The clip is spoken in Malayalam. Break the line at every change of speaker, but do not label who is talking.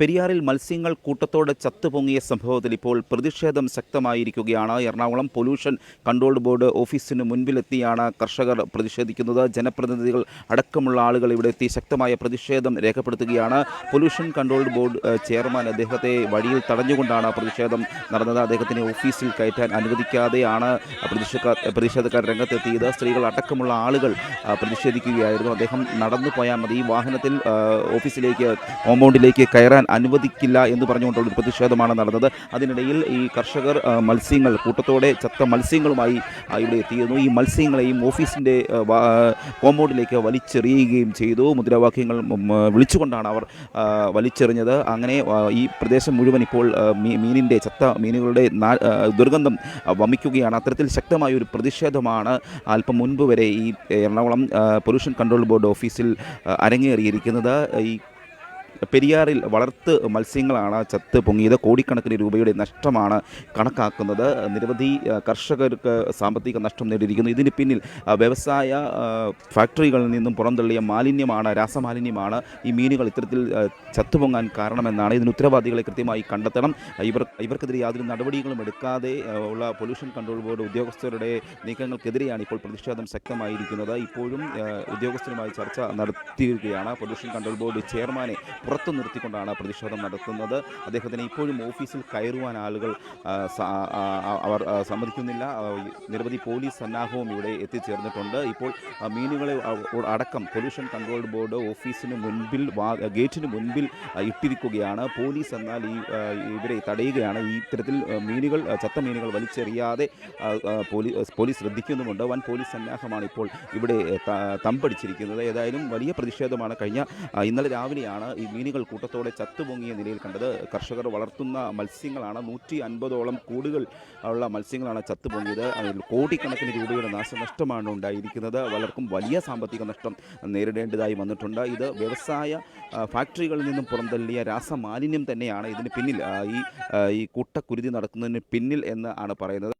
പെരിയാറിൽ മത്സ്യങ്ങൾ കൂട്ടത്തോടെ ചത്തുപൊങ്ങിയ സംഭവത്തിൽ ഇപ്പോൾ പ്രതിഷേധം ശക്തമായിരിക്കുകയാണ്. എറണാകുളം പൊല്യൂഷൻ കൺട്രോൾ ബോർഡ് ഓഫീസിന് മുൻപിലെത്തിയാണ് കർഷകർ പ്രതിഷേധിക്കുന്നത്. ജനപ്രതിനിധികൾ അടക്കമുള്ള ആളുകൾ ഇവിടെ എത്തി ശക്തമായ പ്രതിഷേധം രേഖപ്പെടുത്തുകയാണ്. പൊല്യൂഷൻ കൺട്രോൾ ബോർഡ് ചെയർമാൻ അദ്ദേഹത്തെ വഴിയിൽ തടഞ്ഞുകൊണ്ടാണ് പ്രതിഷേധം നടന്നത്. അദ്ദേഹത്തിനെ ഓഫീസിൽ കയറ്റാൻ അനുവദിക്കാതെയാണ് പ്രതിഷേധക്കാർ പ്രതിഷേധക്കാർ രംഗത്തെത്തിയത്. സ്ത്രീകൾ അടക്കമുള്ള ആളുകൾ പ്രതിഷേധിക്കുകയായിരുന്നു. അദ്ദേഹം നടന്നു പോയാൽ മതി വാഹനത്തിൽ ഓഫീസിലേക്ക് കോമ്പൗണ്ടിലേക്ക് കയറാൻ അനുവദിക്കില്ല എന്ന് പറഞ്ഞുകൊണ്ടുള്ള ഒരു പ്രതിഷേധമാണ് നടന്നത്. അതിനിടയിൽ ഈ കർഷകർ മത്സ്യങ്ങൾ കൂട്ടത്തോടെ ചത്ത മത്സ്യങ്ങളുമായി ഇവിടെ എത്തിയിരുന്നു. ഈ മത്സ്യങ്ങളെയും ഓഫീസിന്റെ കോമ്പൗണ്ടിലേക്ക് വലിച്ചെറിയുകയും ചെയ്തു. മുദ്രാവാക്യങ്ങൾ വിളിച്ചുകൊണ്ടാണ് അവർ വലിച്ചെറിഞ്ഞത്. അങ്ങനെ ഈ പ്രദേശം മുഴുവൻ ഇപ്പോൾ മീനിന്റെ ചത്ത മീനുകളുടെ ദുർഗന്ധം വമിക്കുകയാണ്. അത്തരത്തിൽ ശക്തമായ ഒരു പ്രതിഷേധമാണ് അല്പം മുൻപ് വരെ ഈ എറണാകുളം പൊല്യൂഷൻ കൺട്രോൾ ബോർഡ് ഓഫീസിൽ അരങ്ങേറിയിരിക്കുന്നത്. ഈ പെരിയാറിൽ വളർത്ത് മത്സ്യങ്ങളാണ് ചത്ത് പൊങ്ങിയത്. കോടിക്കണക്കിന് രൂപയുടെ നഷ്ടമാണ് കണക്കാക്കുന്നത്. നിരവധി കർഷകർക്ക് സാമ്പത്തിക നഷ്ടം നേടിയിരിക്കുന്നു. ഇതിന് പിന്നിൽ വ്യവസായ ഫാക്ടറികളിൽ നിന്നും പുറന്തള്ളിയ മാലിന്യമാണ് രാസമാലിന്യമാണ് ഈ മീനുകൾ ഇത്തരത്തിൽ ചത്തുപൊങ്ങാൻ കാരണമെന്നാണ്. ഇതിന് ഉത്തരവാദികളെ കൃത്യമായി കണ്ടെത്തണം. ഇവർ ഇവർക്കെതിരെ യാതൊരു നടപടികളും എടുക്കാതെ ഉള്ള പൊല്യൂഷൻ കൺട്രോൾ ബോർഡ് ഉദ്യോഗസ്ഥരുടെ നീക്കങ്ങൾക്കെതിരെയാണ് ഇപ്പോൾ പ്രതിഷേധം ശക്തമായിരിക്കുന്നത്. ഇപ്പോഴും ഉദ്യോഗസ്ഥരുമായി ചർച്ച നടത്തിയിരിക്കുകയാണ്. പൊല്യൂഷൻ കൺട്രോൾ ബോർഡ് ചെയർമാനെ പുറത്തു നിർത്തിക്കൊണ്ടാണ് പ്രതിഷേധം നടത്തുന്നത്. അദ്ദേഹത്തിന് ഇപ്പോഴും ഓഫീസിൽ കയറുവാൻ ആളുകൾ അവർ സമ്മതിക്കുന്നില്ല. നിരവധി പോലീസ് സന്നാഹവും ഇവിടെ എത്തിച്ചേർന്നിട്ടുണ്ട്. ഇപ്പോൾ മീനുകളെ അടക്കം പൊല്യൂഷൻ കൺട്രോൾ ബോർഡ് ഓഫീസിന് മുൻപിൽ ഗേറ്റിന് മുൻപിൽ ഇട്ടിരിക്കുകയാണ്. പോലീസ് എന്നാൽ ഈ ഇവരെ തടയുകയാണ്. ഈ ഇത്തരത്തിൽ മീനുകൾ ചത്ത മീനുകൾ വലിച്ചെറിയാതെ പോലീസ് ശ്രദ്ധിക്കുന്നുമുണ്ട്. വൻ പോലീസ് സന്നാഹമാണ് ഇപ്പോൾ ഇവിടെ തമ്പടിച്ചിരിക്കുന്നത്. ഏതായാലും വലിയ പ്രതിഷേധമാണ്. കഴിഞ്ഞ ഇന്നലെ രാവിലെയാണ് ഈ മീനുകൾ കൂട്ടത്തോടെ ചത്തുപൊങ്ങിയ നിലയിൽ കണ്ടത് കർഷകർ വളർത്തുന്ന മത്സ്യങ്ങളാണ്. നൂറ്റി അൻപതോളം കൂടുകൾ ഉള്ള മത്സ്യങ്ങളാണ് ചത്തുപൊങ്ങിയത്. അതിൽ കോടിക്കണക്കിന് രൂപയുടെ നാശനഷ്ടമാണ് ഉണ്ടായിരിക്കുന്നത്. പലർക്കും വലിയ സാമ്പത്തിക നഷ്ടം നേരിടേണ്ടതായി വന്നിട്ടുണ്ട്. ഇത് വ്യവസായ ഫാക്ടറികളിൽ നിന്നും പുറന്തള്ളിയ രാസമാലിന്യം തന്നെയാണ് ഇതിന് പിന്നിൽ ഈ ഈ കൂട്ടക്കുരുതി നടക്കുന്നതിന് പിന്നിൽ എന്ന് ആണ് പറയുന്നത്.